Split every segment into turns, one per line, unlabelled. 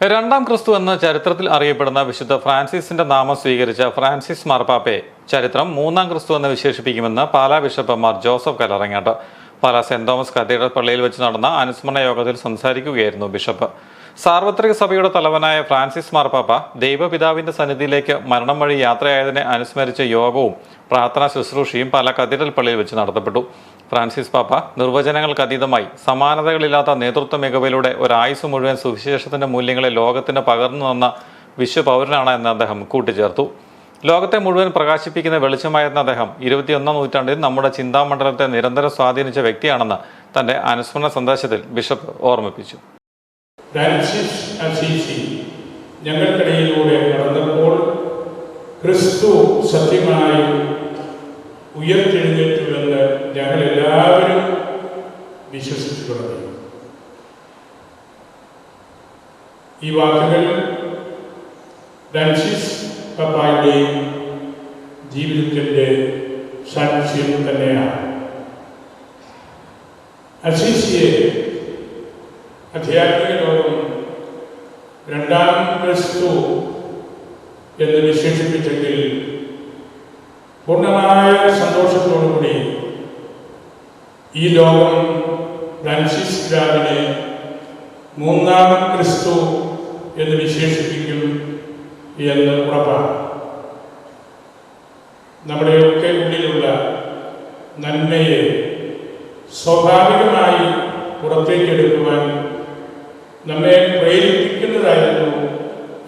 രണ്ടാം ക്രിസ്തു എന്ന ചരിത്രത്തിൽ അറിയപ്പെടുന്ന വിശുദ്ധ ഫ്രാൻസിസിന്റെ നാമം സ്വീകരിച്ച ഫ്രാൻസിസ് മാർപ്പാപ്പയെ ചരിത്രം മൂന്നാം ക്രിസ്തു എന്ന് വിശേഷിപ്പിക്കുമെന്ന് Pala bishop Mar Joseph Kallarangatt. Pala saint Thomas cathedral പള്ളിയിൽ വെച്ച് നടന്ന അനുസ്മരണ യോഗത്തിൽ സംസാരിക്കുകയായിരുന്നു ബിഷപ്പ്. സാർവത്രിക സഭയുടെ തലവനായ ഫ്രാൻസിസ് മാർപ്പാപ്പ ദൈവപിതാവിന്റെ സന്നിധിയിലേക്ക് മരണം വഴി യാത്രയായതിനെ അനുസ്മരിച്ച യോഗവും പ്രാർത്ഥനാ ശുശ്രൂഷയും പാലാ കതിരൽ പള്ളിയിൽ വെച്ച് നടത്തപ്പെട്ടു. ഫ്രാൻസിസ് പാപ്പ നിർവചനങ്ങൾക്ക് അതീതമായി സമാനതകളില്ലാത്ത നേതൃത്വ മികവിലൂടെ ഒരായുസ് മുഴുവൻ സുവിശേഷത്തിന്റെ മൂല്യങ്ങളെ ലോകത്തിന് പകർന്നു തന്ന വിശ്വപൗരനാണ് എന്ന് അദ്ദേഹം കൂട്ടിച്ചേർത്തു. ലോകത്തെ മുഴുവൻ പ്രകാശിപ്പിക്കുന്ന വെളിച്ചമായിരുന്ന അദ്ദേഹം ഇരുപത്തിയൊന്നാം നൂറ്റാണ്ടിൽ നമ്മുടെ ചിന്താമണ്ഡലത്തെ നിരന്തരം സ്വാധീനിച്ച വ്യക്തിയാണെന്ന് തന്റെ അനുസ്മരണ സന്ദേശത്തിൽ ബിഷപ്പ് ഓർമ്മിപ്പിച്ചു.
Francis Assisi. ഞങ്ങൾക്കിടയിലൂടെ നടന്നപ്പോൾ ക്രിസ്തു സത്യമായി ഉയർത്തെഴുന്നേറ്റുവെന്ന് ഞങ്ങൾ എല്ലാവരും വിശ്വസിച്ചു തുടങ്ങി. ഈ വാക്കുകൾ ഫ്രാൻസിസ് പപ്പായുടെയും ജീവിതത്തിന്റെ സാക്ഷ്യം തന്നെയാണ്. അസീസിയെ ആധ്യാത്മിക ലോകം രണ്ടാം ക്രിസ്തു എന്ന് വിശേഷിപ്പിച്ചെങ്കിൽ പൂർണമായ സന്തോഷത്തോടുകൂടി ഈ ലോകം ഫ്രാൻസിസ് ഗ്രാമിനെ മൂന്നാം ക്രിസ്തു എന്ന് വിശേഷിപ്പിക്കും എന്ന് ഉറപ്പാണ്. നമ്മുടെയൊക്കെ ഉള്ളിലുള്ള നന്മയെ സ്വാഭാവികമായി പുറത്തേക്കെടുക്കുവാൻ നമ്മെ പ്രേരിപ്പിക്കുന്നതായിരുന്നു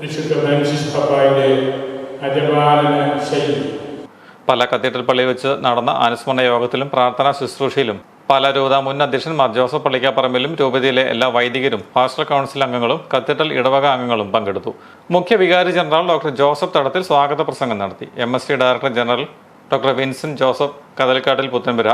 വിശുദ്ധ ഫ്രാൻസിസ് പപ്പായുടെ അജപാലന ശൈലി.
പല കത്തീഡ്രൽ പള്ളിയിൽ വെച്ച് നടന്ന അനുസ്മരണ യോഗത്തിലും പ്രാർത്ഥനാ ശുശ്രൂഷയിലും പല രൂപത മുൻ അധ്യക്ഷൻ മാർ ജോസഫ് പള്ളിക്കാപ്പറമ്പിലും രൂപതയിലെ എല്ലാ വൈദികരും ഫാസ്റ്റർ കൗൺസിൽ അംഗങ്ങളും കത്തീഡ്രൽ ഇടവക അംഗങ്ങളും പങ്കെടുത്തു. മുഖ്യ വികാരി ജനറൽ ഡോക്ടർ ജോസഫ് തടത്തിൽ സ്വാഗത പ്രസംഗം നടത്തി. M S director general doctor Vincent Joseph Kathalkattil Puthenpura.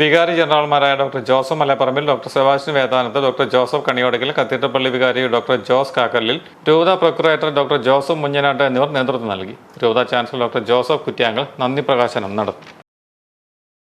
വികാരി ജനറൽമാരായ doctor Joseph Malaparambil doctor Sebastian Vedanath doctor Joseph Kaniyodakil കത്തീഡ്രപ്പള്ളി വികാരി ഡോക്ടർ ജോസ് കാക്കലിൽ രൂപത പ്രൊക്യുറേറ്റർ ഡോക്ടർ ജോസഫ് മുഞ്ഞനാട്ട് എന്നിവർ നേതൃത്വം നൽകി. രൂപത ചാൻസലർ ഡോക്ടർ ജോസഫ് കുറ്റ്യാങ്കൽ നന്ദി പ്രകാശനം നടത്തി.